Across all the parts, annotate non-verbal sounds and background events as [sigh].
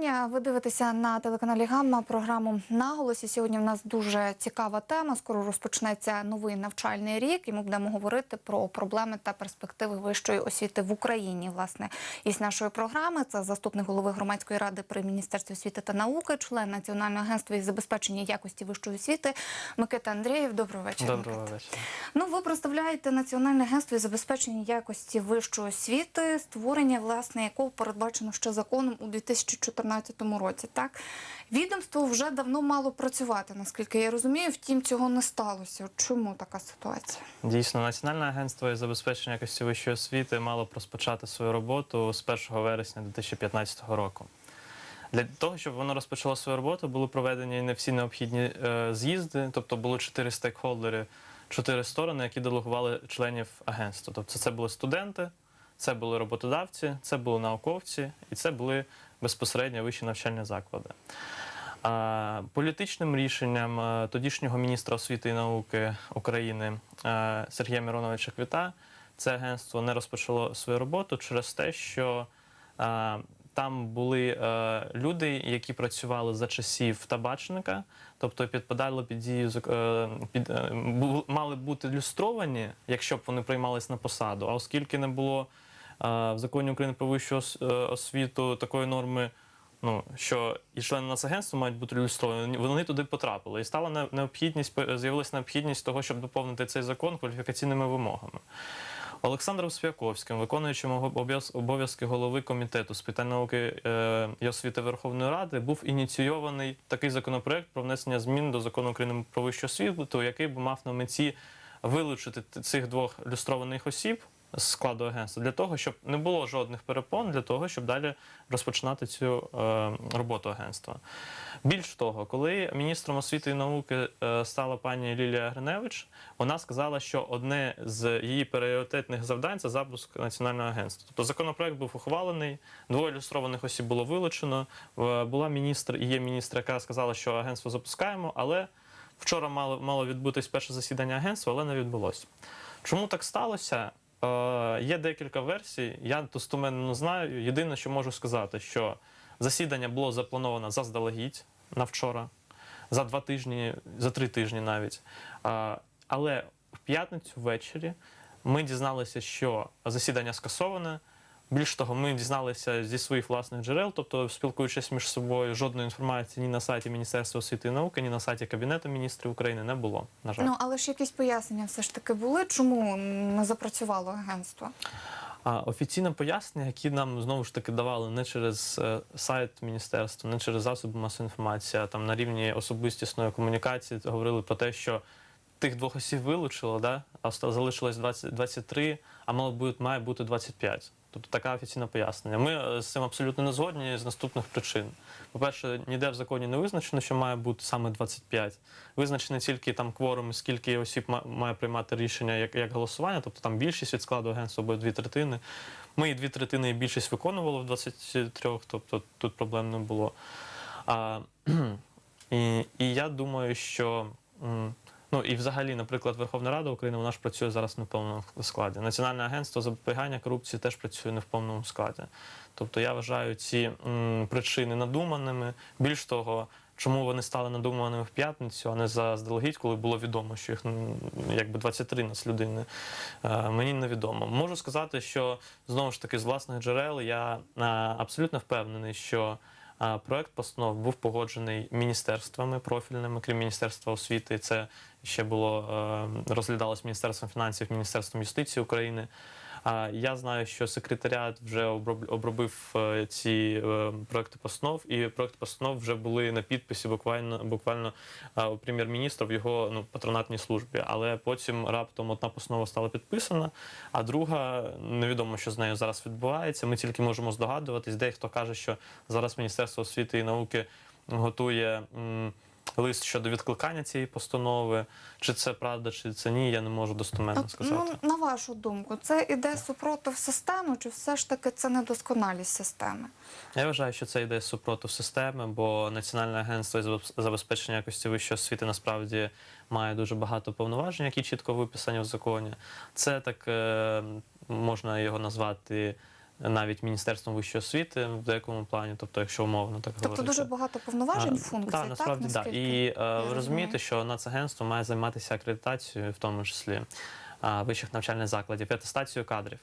вітання. Ви дивитеся на телеканалі Гамма програму наголос. І сьогодні в нас дуже цікава тема. Скоро розпочнеться новий навчальний рік, і ми будемо говорити про проблеми та перспективи вищої освіти в Україні. Власне, із нашої програми це заступник голови громадської ради при міністерстві освіти та науки, член Національного агентства із забезпечення якості вищої освіти Микита Андрієв. Доброго вечора. Доброго вечора. Ну, ви представляєте Національне агентство із забезпечення якості вищої освіти, створення власне якого передбачено ще законом у 2014 році. Так відомство вже давно мало працювати, наскільки я розумію. Втім, цього не сталося. Чому така ситуація? Дійсно, Національне агентство із забезпечення якості вищої освіти мало розпочати свою роботу з 1 вересня 2015 року. Для того, щоб воно розпочало свою роботу, були проведені не всі необхідні е, з'їзди, тобто було чотири стейкхолдери, чотири сторони, які делегували членів агентства. Тобто це були студенти, це були роботодавці, це були науковці і це були безпосередньо вищі навчальні заклади. Політичним рішенням е, тодішнього міністра освіти і науки України е, Сергія Мироновича Квіта це агентство не розпочало свою роботу через те, що е, там були люди, які працювали за часів табачника, тобто підпадали під дію під мали бути люстровані, якщо б вони приймались на посаду. А оскільки не було в законі України про вищу е, освіту такої норми. Ну що і члени нацагентства мають бути ілюстровані, вони туди потрапили. І стала необхідність, з'явилася необхідність того, щоб доповнити цей закон кваліфікаційними вимогами. Олександром Свяковським, виконуючим обов'язки голови комітету з питань науки е, і освіти Верховної Ради, був ініційований такий законопроект про внесення змін до закону України про вищу освіту, який би мав на меті вилучити цих двох люстрованих осіб складу агентства для того, щоб не було жодних перепон для того, щоб далі розпочинати цю е, роботу агентства. Більш того, коли міністром освіти і науки е, стала пані Лілія Гриневич, вона сказала, що одне з її пріоритетних завдань це запуск національного агентства. Тобто законопроект був ухвалений, двоє ілюстрованих осіб було вилучено. Була міністр і є міністр, яка сказала, що агентство запускаємо, але вчора мало, мало відбутись перше засідання агентства, але не відбулося. Чому так сталося? Е, є декілька версій. Я достоменно не знаю. Єдине, що можу сказати, що засідання було заплановано заздалегідь на вчора, за два тижні, за три тижні навіть. Е, але в п'ятницю ввечері ми дізналися, що засідання скасоване. Більш того, ми дізналися зі своїх власних джерел, тобто спілкуючись між собою, жодної інформації ні на сайті Міністерства освіти і науки, ні на сайті Кабінету міністрів України не було. На жаль. Ну але ж якісь пояснення все ж таки були, чому не запрацювало агентство? А офіційне пояснення, які нам знову ж таки давали не через е, сайт міністерства, не через засоби масової інформації, а там на рівні особистісної комунікації говорили про те, що тих двох осіб вилучило, да? а залишилось 20, 23, а мало бути, має бути 25. Тобто таке офіційне пояснення. Ми е, з цим абсолютно не згодні з наступних причин. По-перше, ніде в законі не визначено, що має бути саме 25. Визначений тільки там кворум, скільки осіб має приймати рішення як, як голосування, тобто там більшість від складу агентства або дві третини. Ми і дві третини і більшість виконували в 23, тобто тут проблем не було. А, [clears throat] і, і я думаю, що. Ну і взагалі, наприклад, Верховна Рада України вона ж працює зараз не в повному складі. Національне агентство запобігання корупції теж працює не в повному складі. Тобто я вважаю ці м, причини надуманими. Більш того, чому вони стали надуманими в п'ятницю, а не заздалегідь, коли було відомо, що їх якби 23 нас людини. Е, мені невідомо. Можу сказати, що знову ж таки з власних джерел я е, абсолютно впевнений, що. Проект постанов був погоджений міністерствами профільними, крім міністерства освіти. Це ще було е, розглядалось міністерством фінансів, міністерством юстиції України. А я знаю, що секретаріат вже оброб- обробив е, ці е, проекти постанов, і проекти постанов вже були на підписі буквально буквально е, у прем'єр-міністра в його ну патронатній службі. Але потім раптом одна постанова стала підписана, а друга невідомо, що з нею зараз відбувається. Ми тільки можемо здогадуватись. Дехто каже, що зараз Міністерство освіти і науки готує. Лист щодо відкликання цієї постанови, чи це правда, чи це ні, я не можу достоменно От, сказати. ну, на вашу думку, це іде супротив системи, чи все ж таки це недосконалість системи? Я вважаю, що це йде супротив системи, бо Національне агентство із забезпечення якості вищої освіти насправді має дуже багато повноважень, які чітко виписані в законі. Це так е, можна його назвати навіть Міністерством вищої освіти в деякому плані, тобто, якщо умовно так Тобто говорити. дуже багато повноважень, функцій, Так, так, насправді так. І е, ви розумієте, що Нацагентство має займатися акредитацією, в тому числі вищих навчальних закладів, атестацією кадрів.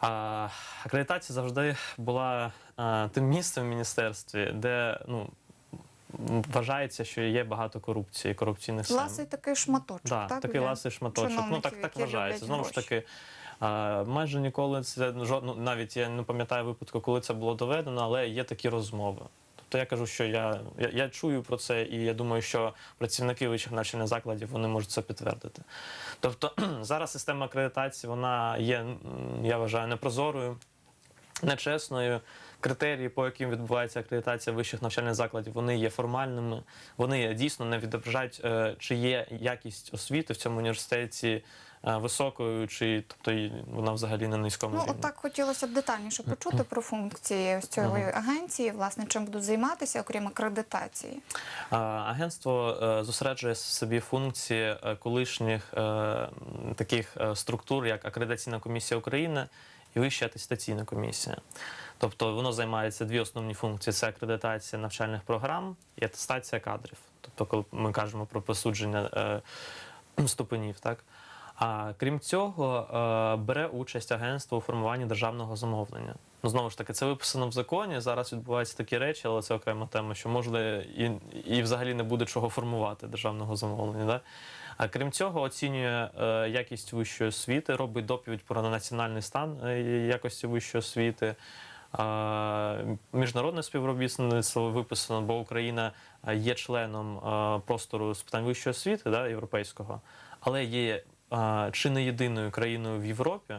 А, акредитація завжди була а, тим місцем в міністерстві, де ну, вважається, що є багато корупції, корупційних схем. Ласий такий шматочок, Да, так? такий ласий шматочок. Ну так, так вважається. Знову ж таки, майже ніколи це жод- ну, навіть я не пам'ятаю випадку, коли це було доведено, але є такі розмови. Тобто я кажу, що я, я, я чую про це, і я думаю, що працівники вищих навчальних закладів вони можуть це підтвердити. Тобто [clears throat] зараз система акредитації вона є, я вважаю, непрозорою, нечесною. Критерії, по яким відбувається акредитація вищих навчальних закладів, вони є формальними, вони дійсно не відображають, е, чи є якість освіти в цьому університеті високою, чи тобто вона взагалі на низькому Ну, рівні. так хотілося б детальніше почути про функції ось цієї агенції, власне, чим будуть займатися, окрім акредитації. Агентство е, зосереджує в собі функції е, колишніх е, таких е, структур, як Акредитаційна комісія України і Вища атестаційна комісія. Тобто воно займається дві основні функції: це акредитація навчальних програм і атестація кадрів. Тобто, коли ми кажемо про присудження е, ступенів, так. А крім цього, е, бере участь агентство у формуванні державного замовлення. Ну знову ж таки, це виписано в законі. Зараз відбуваються такі речі, але це окрема тема, що можна і, і взагалі не буде чого формувати державного замовлення. Да? А крім цього, оцінює е, якість вищої освіти, робить доповідь про національний стан е, якості вищої освіти. Міжнародне співробітництво виписано, бо Україна є членом простору з питань вищої освіти да, європейського, але є чи не єдиною країною в Європі,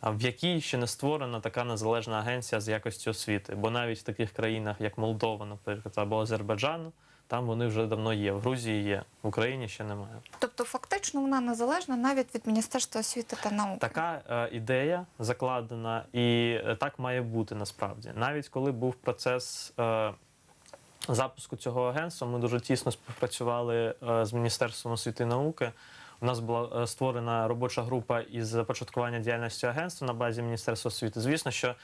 а в якій ще не створена така незалежна агенція з якості освіти. Бо навіть в таких країнах, як Молдова, наприклад, або Азербайджан, там вони вже давно є. В Грузії є, в Україні ще немає. Тобто, фактично, вона незалежна навіть від Міністерства освіти та науки. Така е, ідея закладена, і е, так має бути насправді. Навіть коли був процес е, запуску цього агентства, ми дуже тісно співпрацювали е, з Міністерством освіти і науки. У нас була е, створена робоча група із започаткування діяльності агентства на базі Міністерства освіти. Звісно, що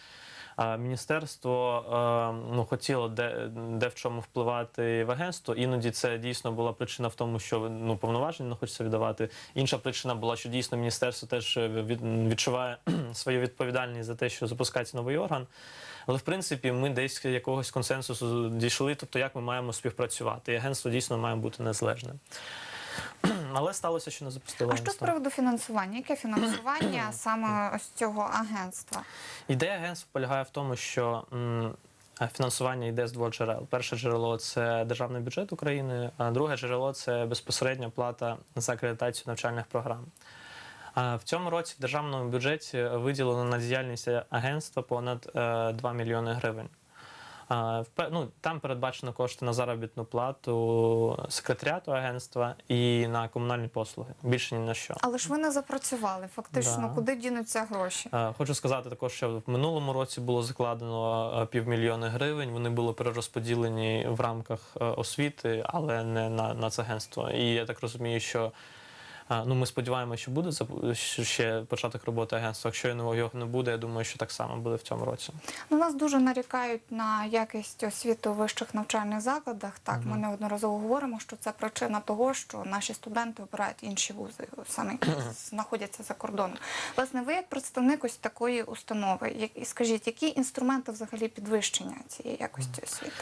е, міністерство е, ну, хотіло де, де в чому впливати в агентство. Іноді це дійсно була причина в тому, що ну, повноваження не хочеться віддавати. Інша причина була, що дійсно міністерство теж відчуває [clears throat] свою відповідальність за те, що запускається новий орган. Але в принципі ми десь якогось консенсусу дійшли, тобто як ми маємо співпрацювати. І агентство дійсно має бути незалежним. [clears throat] Але сталося, що не запустили А що з приводу фінансування? Яке фінансування [clears throat] саме ось цього агентства? Ідея агентства полягає в тому, що е, фінансування йде з двох джерел. Перше джерело це державний бюджет України, а друге джерело це безпосередня плата за акредитацію навчальних програм. В цьому році в державному бюджеті виділено на діяльність агентства понад е, 2 мільйони гривень. Ну, там передбачено кошти на заробітну плату секретаріату агентства і на комунальні послуги. Більше ні на що. Але ж ви не запрацювали. Фактично, Да. куди дінуться гроші? Е, Хочу сказати також, що в минулому році було закладено е, півмільйони гривень. Вони були перерозподілені в рамках е, освіти, але не на, на це агентство. І я так розумію, що ну, ми сподіваємося, що буде ще початок роботи агентства. Якщо його не буде, я думаю, що так само буде в цьому році. Ну, нас дуже нарікають на якість освіти у вищих навчальних закладах. Так, ми неодноразово говоримо, що це причина того, що наші студенти обирають інші вузи, саме [clears throat] знаходяться за кордоном. Власне, ви як представник ось такої установи, як- скажіть, які інструменти взагалі підвищення цієї якості освіти?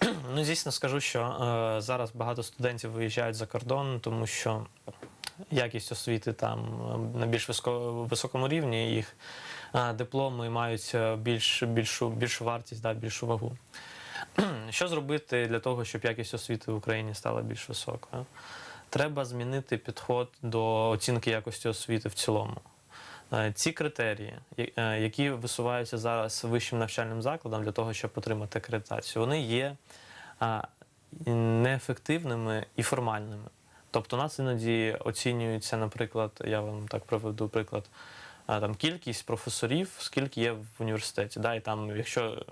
[clears throat] Ну, звісно, скажу, що е, зараз багато студентів виїжджають за кордон, тому що якість освіти там е, на більш високому рівні, їх дипломи мають е, більш, більшу, більшу вартість, да, більшу вагу. [clears throat] Що зробити для того, щоб якість освіти в Україні стала більш високою? Треба змінити підход до оцінки якості освіти в цілому. Е, Ці критерії, які висуваються зараз вищим навчальним закладом для того, щоб отримати акредитацію, вони є неефективними і формальними. Тобто, нас іноді оцінюється, наприклад, я вам так проведу приклад. Там кількість професорів, скільки є в університеті, да, і там, якщо е,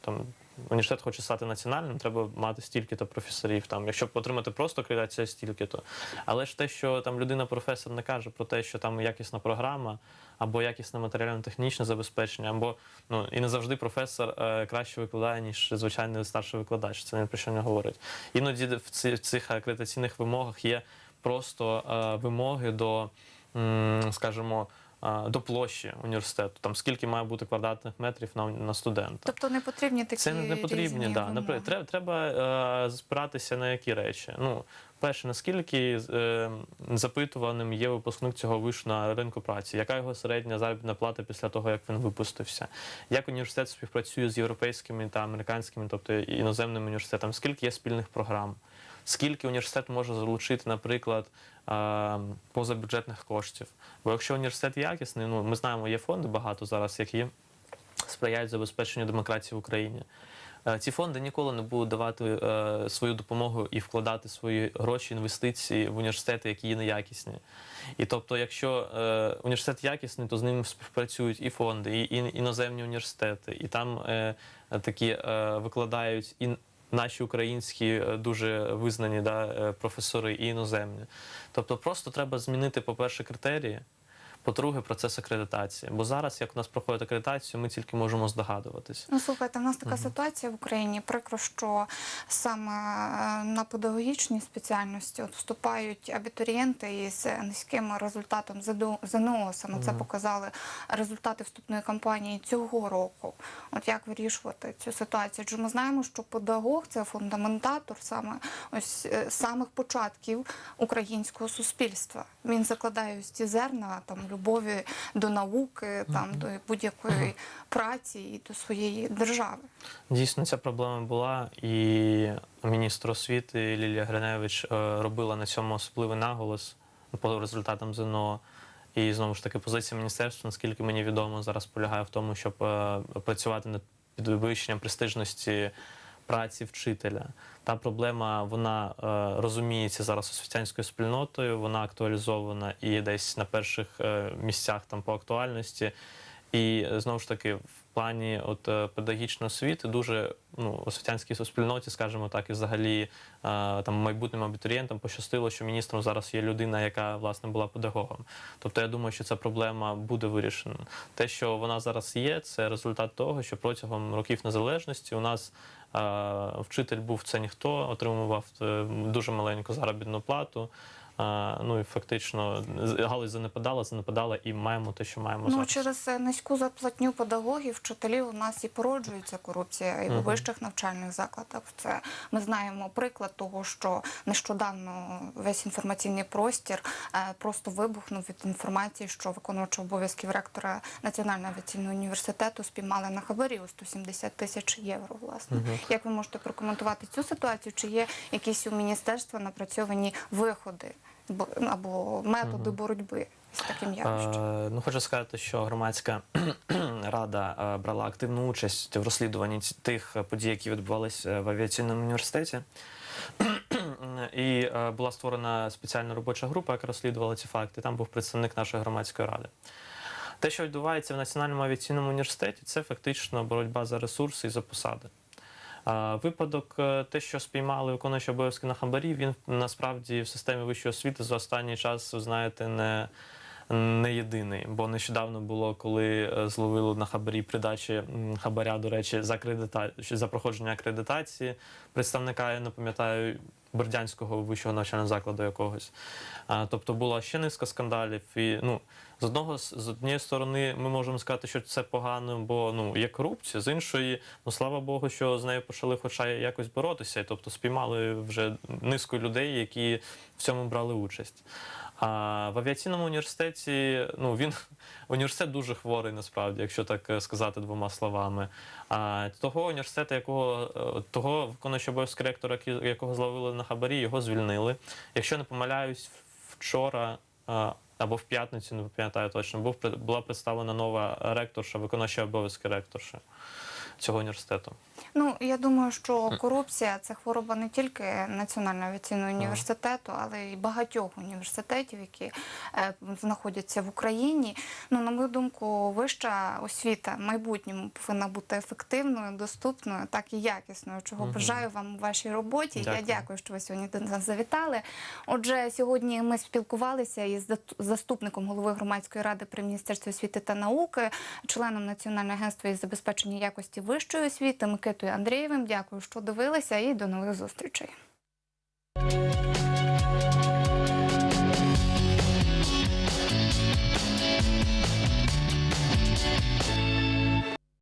там університет хоче стати національним, треба мати стільки-то професорів. Там, якщо отримати просто акредитацію, стільки-то. Але ж те, що там людина-професор не каже про те, що там якісна програма, або якісне матеріально-технічне забезпечення, або ну і не завжди професор е, краще викладає, ніж звичайний старший викладач. Це не про що не говорить. Іноді в, ці, в цих акредитаційних вимогах є просто е, вимоги до, м, скажімо, до площі університету, там скільки має бути квадратних метрів на, на студента. Тобто не потрібні такі Це не потрібні, різні да. Наприклад, треба, треба е, спиратися на які речі. Ну, перше, наскільки е, запитуваним є випускник цього вишу на ринку праці, яка його середня заробітна плата після того, як він випустився? Як університет співпрацює з європейськими та американськими, тобто іноземними університетами? Скільки є спільних програм? Скільки університет може залучити, наприклад, позабюджетних коштів? Бо якщо університет якісний, ну ми знаємо, є фонди багато зараз, які сприяють забезпеченню демократії в Україні. Е, Ці фонди ніколи не будуть давати е, свою допомогу і вкладати свої гроші, інвестиції в університети, які є неякісні. І тобто, якщо е, університет якісний, то з ним співпрацюють і фонди, і, іноземні університети, і там такі викладають і наші українські е, дуже визнані да, е, професори, і іноземні. Тобто, просто треба змінити, по-перше, критерії. По-друге, процес акредитації. Бо зараз, як у нас проходить акредитацію, ми тільки можемо здогадуватись. Ну, слухайте, в нас така ситуація в Україні. Прикро, що саме е, на педагогічній спеціальності от вступають абітурієнти із низьким результатом ЗНО. Саме це показали результати вступної кампанії цього року. От як вирішувати цю ситуацію? Адже ми знаємо, що педагог це фундаментатор саме ось е, самих початків українського суспільства. Він закладає ось ці зерна там любові до науки, там до будь-якої праці і до своєї держави. Дійсно, ця проблема була, і міністр освіти Лілія Гриневич е, робила на цьому особливий наголос по результатам ЗНО. І знову ж таки, позиція міністерства, наскільки мені відомо, зараз полягає в тому, щоб е, працювати над підвищенням престижності праці вчителя. Та проблема вона е, розуміється зараз освітянською спільнотою, вона актуалізована і десь на перших е, місцях там по актуальності. І е, знову ж таки, в плані от е, педагогічної освіти дуже ну освітянській суспільноті, скажімо так, і взагалі е, там майбутнім абітурієнтам пощастило, що міністром зараз є людина, яка власне була педагогом. Тобто я думаю, що ця проблема буде вирішена. Те, що вона зараз є, це результат того, що протягом років незалежності у нас вчитель був це ніхто, отримував е, дуже маленьку заробітну плату. Ну і фактично галузь занепадала, занепадала, і маємо те, що маємо Ну зараз. через е, низьку зарплатню педагогів, вчителів у нас і породжується корупція і у Мгм. вищих навчальних закладах. Це ми знаємо приклад того, що нещодавно весь інформаційний простір е, просто вибухнув від інформації, що виконувача обов'язків ректора Національного авіаційного університету спіймали на хабарі у 170 тисяч євро. Власне, Мгм. як ви можете прокоментувати цю ситуацію? Чи є якісь у міністерства напрацьовані виходи або методи боротьби з таким явищем? Е, ну, хочу сказати, що громадська [clears throat] рада е, брала активну участь в розслідуванні тих подій, які відбувалися в авіаційному університеті. [clears throat] І е, була створена спеціальна робоча група, яка розслідувала ці факти. Там був представник нашої громадської ради. Те, що відбувається в Національному авіаційному університеті, це фактично боротьба за ресурси і за посади. Випадок, е, те, що спіймали виконуючі обов'язки на хабарі, він насправді в системі вищої освіти за останній час, знаєте, не, не єдиний. Бо нещодавно було, коли е, зловили на хабарі придачі хабаря, до речі, за акредита... за проходження акредитації представника, я не пам'ятаю, Бердянського вищого навчального закладу якогось. А, тобто була ще низка скандалів. І ну, з одного з однієї сторони, ми можемо сказати, що це погано, бо ну є корупція. З іншої, ну слава Богу, що з нею почали, хоча якось боротися, тобто спіймали вже низку людей, які в цьому брали участь. А в авіаційному університеті, ну він [laughs] університет дуже хворий, насправді, якщо так е, сказати двома словами. А того університету, якого е, того виконуючого обов'язки ректора, якого зловили на хабарі, його звільнили. Якщо не помиляюсь, вчора. е, Або в п'ятницю, не пам'ятаю точно, був була представлена нова ректорша, виконуюча обов'язки ректорши цього університету. Ну я думаю, що корупція це хвороба не тільки Національного авіаційного університету, але й багатьох університетів, які е, знаходяться в Україні. Ну на мою думку, вища освіта в майбутньому повинна бути ефективною, доступною, так і якісною. Чого бажаю вам у вашій роботі. Я Дякую. дякую, що ви сьогодні до нас завітали. Отже, сьогодні ми спілкувалися із заступником голови громадської ради при міністерстві освіти та науки, членом Національного агентства із забезпечення якості вищої освіти Микитою Андрієвим. Дякую, що дивилися, і до нових зустрічей.